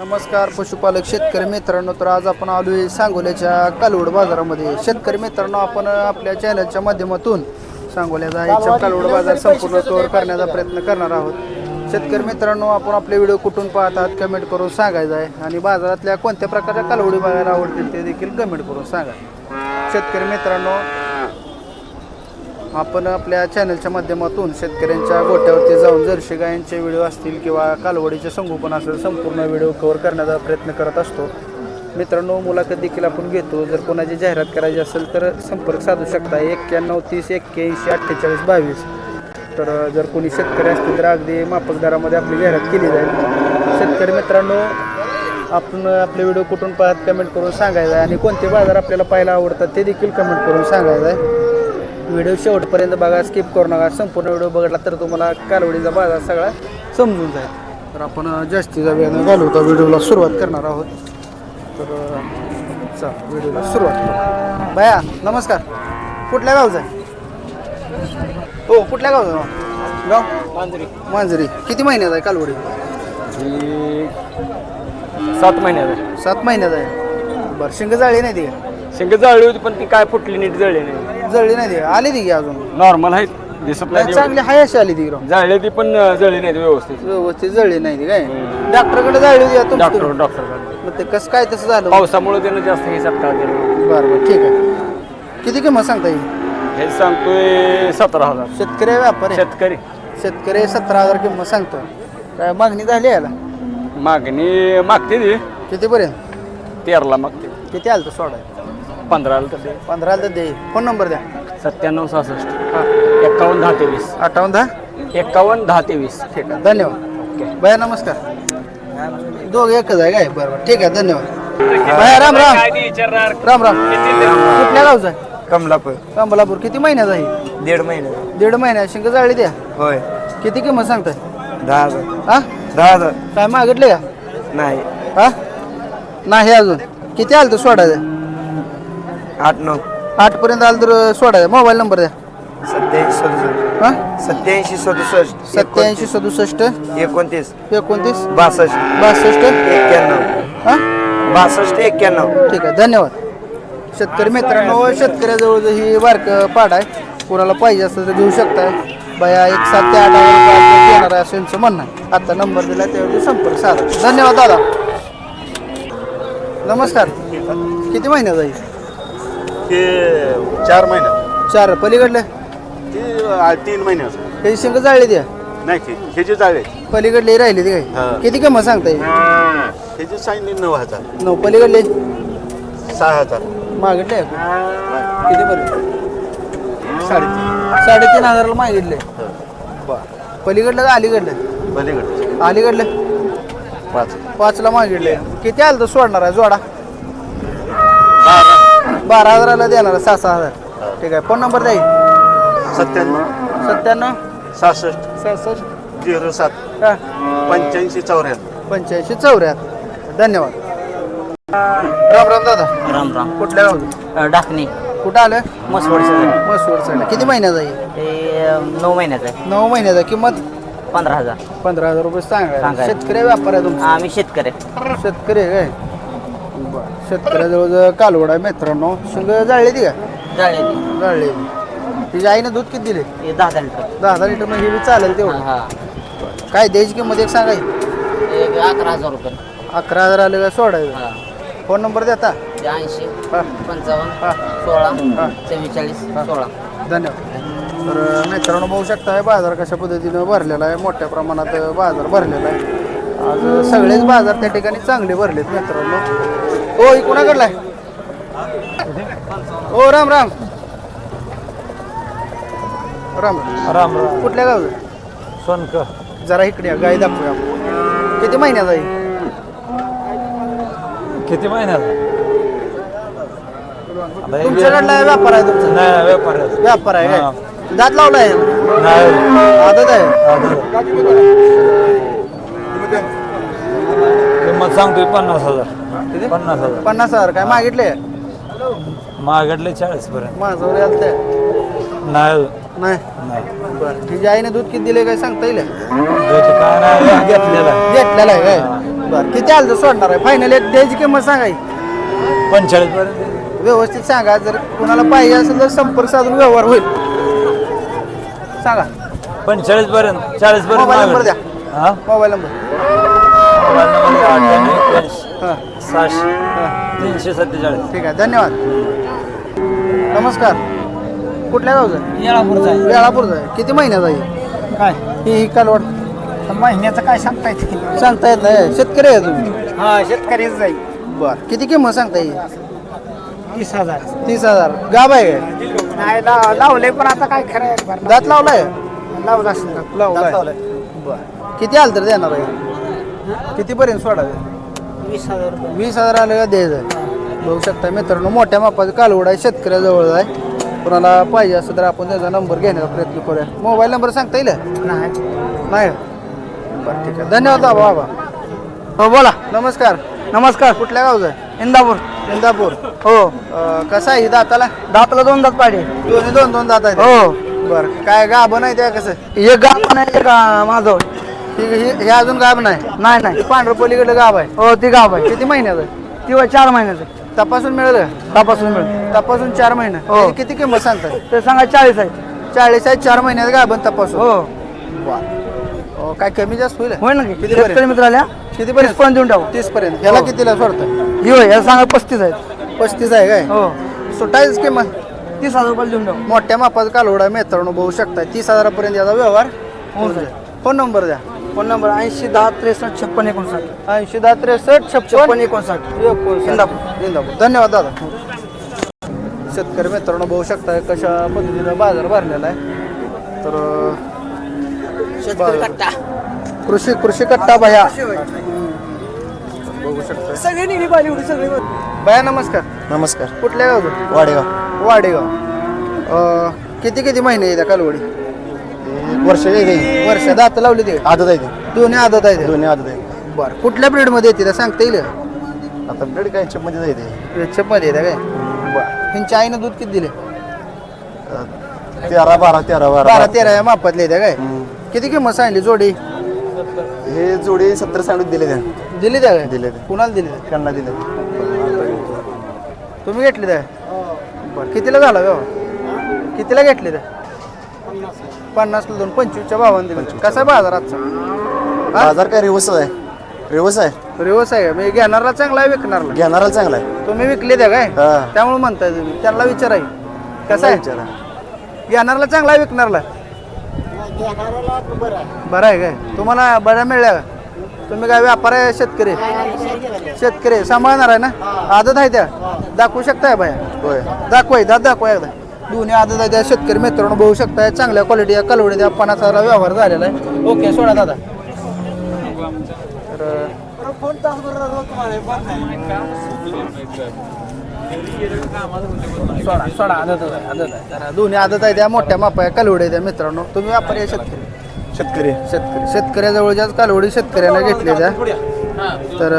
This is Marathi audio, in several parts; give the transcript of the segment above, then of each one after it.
नमस्कार पशुपालक शेतकरी मित्रांनो. तर आज आपण आलो आहे सांगोल्याच्या कालवड बाजारामध्ये. शेतकरी मित्रांनो आपण आपल्या चॅनलच्या माध्यमातून सांगोल्याचा याच्या कालवड बाजार संपूर्ण कव्हर करण्याचा प्रयत्न करणार आहोत. शेतकरी मित्रांनो आपण आपले व्हिडिओ कुठून पाहतात कमेंट करून सांगायचं आहे. आणि बाजारातल्या कोणत्या प्रकारच्या कालवडी बघायला आवडतील ते देखील कमेंट करून सांगा. शेतकरी मित्रांनो आपण आपल्या चॅनलच्या माध्यमातून शेतकऱ्यांच्या गोट्यावरती जाऊन जर्शी गायांचे व्हिडिओ असतील किंवा कालवडीचे संगोपन असेल संपूर्ण व्हिडिओ कव्हर करण्याचा प्रयत्न करत असतो. मित्रांनो मुलाखत देखील आपण घेतो. जर कोणाची जाहिरात करायची असेल तर संपर्क साधू शकता. एक्क्याण्णव तीस एक्क्याऐंशी अठ्ठेचाळीस बावीस. तर जर कोणी शेतकरी असतील तर अगदी माफक दरामध्ये आपली जाहिरात केली जाईल. शेतकरी मित्रांनो आपण आपले व्हिडिओ कुठून पाहत कमेंट करून सांगायचा आहे. आणि कोणते बाजार आपल्याला पाहायला आवडतात ते देखील कमेंट करून सांगायचं आहे. व्हिडिओ शेवटपर्यंत बघा स्किप करू नका. संपूर्ण व्हिडिओ बघितला तर तुम्हाला कालवडीचा बाजार सगळा समजून जाईल. तर आपण जास्तीचा वेळ घालवता व्हिडिओला सुरुवात करणार आहोत. तर चला व्हिडिओला सुरुवात करू. बाया नमस्कार. कुठल्या गावचा आहे? हो कुठल्या गावचा गाव? मांजरी. मांजरी. किती महिन्यात आहे कालवडी? ही सात महिन्याचा सात महिन्यात आहे. बरं शिंग जाळी नाही ती? शेंग जळली होती पण ती काय फुटली नीट जळली नाही. जळली नाही ती? आली ती की अजून? नॉर्मल आहे. दिसत नाही नाही, चांगली हाय अशी आली ती राव जळली ती पण अं, जळली नाही व्यवस्थित. व्यवस्थित जळली नाही ती काय? डॉक्टरकडे जाळली होती का डॉक्टर तुमची डॉक्टर मग ते कसं काय तसं झालं? पावसामुळे त्यानं जास्त हे सप्ताह दिलं बरं बरं ठीक आहे. किती किंमत सांगता येईल हे सांगतोय सतरा हजार. शेतकरी व्यापारी? शेतकरी. शेतकरी सतरा हजार किंमत सांगतोय. काय मागणी झाली याला? मागणी मागते ती. कितीपर्यंत? तेराला मागते. किती आलं तर सोडा? पंधराला तर दे. पंधरा आलं तर दे. फोन नंबर द्या. सत्त्याण्णव सहासष्ट. हां एक्कावन्न दहा तेवीस. अठ्ठावन्न दहा? एक्कावन्न दहा तेवीस. ठीक आहे. धन्यवाद. भैया नमस्कार. दोघं एकच आहे काय? बरं बरं. ठीक आहे. धन्यवाद. भैया राम राम. राम राम. कुठल्या गावचा आहे? कमलापूर. कंबलापूर किती महिन्याचा आहे? दीड महिने. दीड महिन्यात शिंग जाळली द्या होय. किती किंमत सांगताय? दहा हजार. हा? दहा हजार. काय मागितले का नाही. हा? नाही अजून. किती आलं तर सोडायचं आठ नऊ. आठ पर्यंत आलं तर सोडायचं मोबाईल नंबर द्या. सत्याऐंशी सदुसष्ट. हा? सत्याऐंशी सदुसष्ट सत्याऐंशी सदुसष्ट. एकोणतीस. एकोणतीस. बासष्ट. बासष्ट. एक्क्याण्णव. हा? बासष्ट एक्क्याण्णव. ठीक आहे धन्यवाद. शेतकरी मित्रांनो शेतकऱ्याजवळ ही बारक पाड आहे. कोणाला पाहिजे असतं तर घेऊ शकताय. बाया एक सात ते आठ हजार देणार आहे असं यांचं म्हणणं आहे. आता नंबर दिला त्यावरती संपर्क साधा. धन्यवाद दादा. नमस्कार. किती महिन्यात आहे? ते चार महिन्यात चार पलीकडले? ते आ, तीन महिन्याचं हे शिंग जाळली द्या नाही ते जाळे पलीकडले राहिली ती हा. काय किती किंमत सांगता येईल सांगितले नऊ हजार. नऊ पलीकडले? सहा हजार. मागितले? किती पर्यंत साडेतीन. साडेतीन हजाराला मागितले. बरं. पलीकडलं का अलीकडलं? पलीकडे अलीकडलं? पाच. पाचला मागितले. किती आलं तर सोडणार आहे जोडा? बारा हजाराला देणार सहा सहा हजार. ठीक आहे फोन नंबर द्या सत्त्याण्णव. सत्त्याण्णव. सहासष्ट. सहासष्ट. झिरो सात. हा, पंच्याऐंशी चौऱ्याण्णव. पंच्याऐंशी चौऱ्याहत्तर. धन्यवाद. राम राम दादा. राम राम. कुठल्या गावात अ, डाकणी. कुठं आलं? मसवडचं मसूर साईड किती महिन्याचा आहे? ते अ, नऊ महिन्याचं आहे. नऊ महिन्याचा किंमत? पंधरा हजार. पंधरा हजार रुपये सांगा सांगाय. शेतकरी व्यापार आहे तुमचा? आम्ही शेतकरी आहे. शेतकरी आहे काय? बरं शेतकऱ्याजवळ कालवड आहे मित्रांनो. शिंग जाळली ती का. जाळली तिच्या आईनं दूध किती दिले? हे दहा दहा लिटर. दहा हजार लिटर म्हणजे बी चालेल तेवढं. हा. काय द्यायची किंमत एक सांगाय? एक अकरा हजार रुपये. अकरा हजार आले का सोडायचं? हा. फोन नंबर देता? ते ऐंशी हा. पंचावन्न हा. सोळा. चव्वेचाळीस हा. सोळा. धन्यवाद. तर मित्रांनो बघू शकता हे बाजार कशा पद्धतीनं भरलेला आहे. मोठ्या प्रमाणात बाजार भरलेला आहे. आज सगळेच बाजार त्या ठिकाणी चांगले भरलेत मित्रांनो. हो ही कोणाकडला आहे? हो राम राम. राम. राम राम. कुठल्या गावचं सोनकर जरा इकडे या, गाय दाखवूया आपण. किती महिन्याचा आहे किती महिन्याचा तुमच्याकडला व्यापार आहे तुमचा. नाही व्यापार व्यापार आहे काय? दात लावलाय नाही. आदत आहे. किंमत सांगतोय पन्नास हजार. पन्नास हजार. पन्नास हजार. काय मागितले? मागडले चाळीस पर्यंत. माझं आलं ते नाही नाही? नाही. बरं. तिच्या आईने दूध किती दिले काय सांगता येईल? दूध काय नाही घेतलेला घेतलेला आहे काय बरं. किती आलं तर सोडणार आहे? फायनल द्यायची किंमत सांगाय पंचेचाळीस पर्यंत. व्यवस्थित सांगा. जर कुणाला पाहिजे असेल तर संपर्क साधून व्यवहार होईल. सांगा. पंचेचाळीस पर्यंत. चाळीस पर्यंत मोबाईल नंबर द्या. हा? Mobile number. अठ्ठ्याण्णव हां सहाशे तीनशे सत्तेचाळीस. ठीक आहे धन्यवाद. नमस्कार. कुठल्या गावचं? येळापूरचा आहे. वेळापूरचं आहे. किती महिन्याचा आहे? काय? ही ही कालवड. महिन्याचं काय सांगता येते सांगता येत नाही. शेतकरी आहे तुम्ही? हा शेतकरीच जाईल बरं. किती किंमत सांगता येईल? तीस हजार. तीस हजार. गाब आहे काय? नाही लाव- लावलंय पण आता काय खरं आहे बरं दात लावलाय? लावलं असेल का? लावलाय. बरं. किती आलं तर देणार आहे? कितीपर्यंत सोडायचं वीस हजार रुपये. वीस हजार आलं का द्यायचं बघू शकता मित्रांनो मोठ्या मापाचं कालवड आहे शेतकऱ्याजवळ आहे. कोणाला पाहिजे असं तर आपण त्याचा नंबर घेण्याचा प्रयत्न करूया. मोबाईल नंबर सांगता येईल? नाही. नाही. बरं ठीक आहे. धन्यवाद बाबा बाबा. हो बोला. नमस्कार. नमस्कार. कुठल्या गावचं आहे? इंदापूर. इंदापूर. हो अं, कसं आहे दाताला दाताला दोन दात पाडे. दोन्ही दोन दोन दात आहेत. हो. बरं काय गाभ नाही त्या कसं? हे गाभ नाही का माझं. हे अजून गाभ नाही. नाही नाही. पांढरं पलीकडे गाभ आहे. हो ती गाभ आहे. किती महिन्याचं ती चार महिन्याचं. तपासून मिळेल? तपासून मिळेल. तपासून चार महिने. हो. किती किंमत सांगतात ते सांगा चाळीस आहे. चाळीस आहे चार महिन्यात गाभण तपासून. हो. हो काय कमी जास्त होईल? होय ना किती शेतकरी मित्र आल्या किती पर्यंत? पण देऊन टाकू. तीस पर्यंत. याला कितीला सोडतं हो या सांगा पस्तीस आहे पस्तीस आहे काय? हो. सुटायच किंमत? तीस हजार रुपये देऊन टाकू. मोठ्या मापाचा कालवडा मित्रांनो बघू शकता तीस हजारापर्यंत याचा व्यवहार होऊन जाईल. फोन नंबर द्या. फोन नंबर ऐंशी दहा त्रेसष्ट छप्पन एकोणसाठ. ऐंशी दहा त्रेसष्ट छप्पन एकोणसाठ. इंदापूर. इंदापूर. धन्यवाद दादा. शेतकरी मित्रांनो बघू शकता कशा पद्धतीनं बाजार भरलेला आहे. तर शेतकरी बरं. कट्टा. कृषी कृषी कट्टा भया. बघू शकता सगळे निघी बालीवडी सगळे भया नमस्कार. नमस्कार. कुठल्या गावचं? वाडेगाव. वाडेगाव. अं, किती किती महिने येत्या कालवडी? वर्ष आहे वर्ष दात लावली ते. आदत आहे ते. दोन्ही आदत आहे दोन्ही आदत आहे. बरं कुठल्या ब्रीडमध्ये येते त्या सांगता येईल? आता ब्रेड काय मध्ये जाते वेचपमध्ये येते काय? बरं. आईनं दूध किती दिले? तेरा बारा तेरा बारा. बारा तेरा या मापातले येते काय? किती किंमत सांगली जोडी? हे जोडी सत्तर सांडून दिले त्या. दिली त्या काय? दिले ते. कुणाला दिली? त्या? त्यांना दिले. तुम्ही घेतली त्या? बरं कितीला झाला व्यवहार कितीला घेतली त्या? पन्नासला दोन पंचवीसच्या भावाने दिले. कसा आहे बाजार आजचा? बाजार काय रिवर्स आहे. रिवर्स आहे. रिवर्स आहे. मी घेणारला चांगला आहे विकणारला? घेणाराला चांगला आहे. तुम्ही विकले त्या काय? हा. त्यामुळे म्हणताय तुम्ही. त्यांना विचाराय कसा आहे? विचारा. घेणारला चांगला आहे विकणारला? बरं आहे काय? तुम्हाला बऱ्या मिळल्या का? तुम्ही काय व्यापार आहे शेतकरी? शेतकरी आहे. सांभाळणार आहे ना? आदत आहे त्या? दाखवू शकताय बाया? होय. दाखवाय दात दाखवा एकदा. दोन्ही आदत आहे त्या शेतकरी मित्रांनो बघू शकताय चांगल्या क्वालिटी या कलवडी त्या हजार व्यवहार झालेला आहे. ओके सोडा दादा. तर सोडा सोडा आदत आहे आदत आहे. जरा दोन्ही आदत आहे त्या मोठ्या मापा आहे कालवडी आहे त्या मित्रांनो. तुम्ही व्यापारी आहे शेतकरी? शेतकरी. शेतकरी. शेतकऱ्याजवळच्याच कालवडी शेतकऱ्याला घेतल्या त्या तर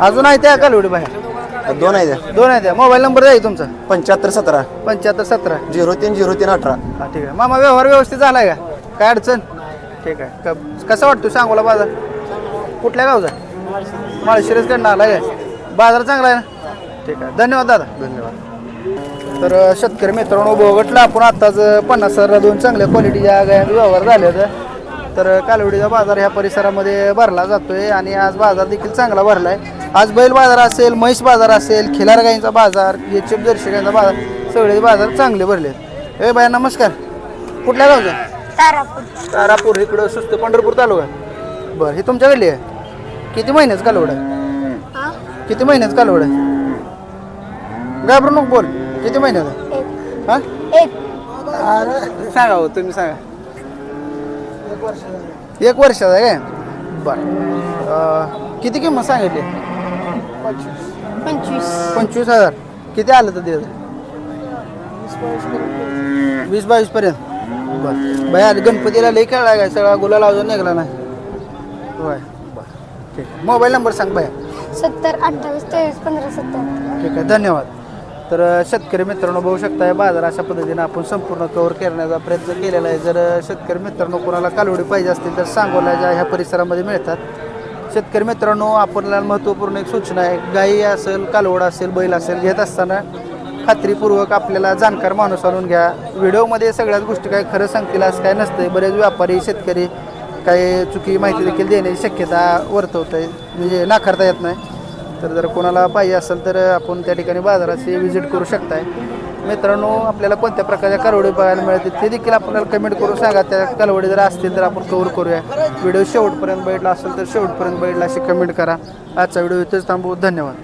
अजून आहे त्या कालवडी बाहेर. दोन आहे त्या. दोन आहे त्या. मोबाईल नंबर द्या तुमचा. पंच्याहत्तर सतरा. पंच्याहत्तर सतरा. झिरो तीन झिरो तीन अठरा. हा ठीक आहे. मामा व्यवहार व्यवस्थित झालाय का? काय अडचण? ठीक आहे. क- कसा वाटतो सांगोला बाजार? कुठल्या गावचा? माळशिरसकडनं आलाय काय? बाजार चांगला आहे ना? ठीक आहे. धन्यवाद दादा. धन्यवाद. तर अ, शेतकरी मित्रांनो बघटलं आपण आत्ताच पन्नास हजार दोन चांगल्या क्वालिटीच्या गायांचा व्यवहार झाले होते तर कालवडीचा बाजार ह्या परिसरामध्ये भरला जातोय आणि आज बाजार देखील चांगला भरलाय. आज बैल बाजार असेल म्हैस बाजार असेल खिलार गाईंचा बाजार एचएफ जर्शी गाईंचा बाजार सगळे बाजार चांगले भरले ए बाया नमस्कार. कुठल्या गावचा तारापूर. तारापूर इकडं सुस्त पंढरपूर तालुका. बरं हे तुमच्याकडली आहे? किती महिन्याचं कालवड आहे? हा? किती महिन्याचं कालवड आहे? घाबरू नको बोल. किती महिन्याचं? एक. हा? एक. अरे सांगा हो तुम्ही सांगा. एक वर्षाचा आहे. काय? बर. किती किंमत सांगितली? पंचवीस. पंचवीस हजार. किती आलं तर त्याचं वीस बावीस पर्यंत. भया गणपतीला लई खेळला काय सगळा गुलाल अजून निघाला नाही. होय. बर. ठीक मोबाईल नंबर सांग भया सत्तर अठ्ठावीस तेवीस पंधरा सत्तर. ठीक आहे. धन्यवाद. तर शेतकरी मित्रांनो बघू शकताय बाजार अशा पद्धतीने आपण संपूर्ण कव्हर करण्याचा प्रयत्न केलेला आहे. जर शेतकरी मित्रांनो कोणाला कालवडी पाहिजे असतील तर सांगोला ज्या ह्या परिसरामध्ये मिळतात. शेतकरी मित्रांनो आपल्याला महत्त्वपूर्ण एक सूचना आहे. गाई असेल कालवड असेल बैल असेल घेत असताना खात्रीपूर्वक आपल्याला जाणकार माणूस आणून घ्या. व्हिडिओमध्ये सगळ्याच गोष्टी काय खरं सांगतील असं काय नसतंय. बरेच व्यापारी शेतकरी काही चुकी माहिती देखील देण्याची शक्यता वर्तवत आहे म्हणजे नाकारता येत नाही. तर जर कोणाला पाहिजे असेल तर आपण त्या ठिकाणी बाजाराची व्हिजिट करू शकताय. मित्रांनो आपल्याला कोणत्या प्रकारच्या कालवडी बघायला मिळते ते देखील आपल्याला कमेंट करून सांगा. त्या कालवडी जर असतील तर आपण कवर करूया. व्हिडिओ शेवटपर्यंत बैठला असेल तर शेवटपर्यंत बैठला अशी कमेंट करा. आजचा व्हिडिओ इथेच थांबवू धन्यवाद.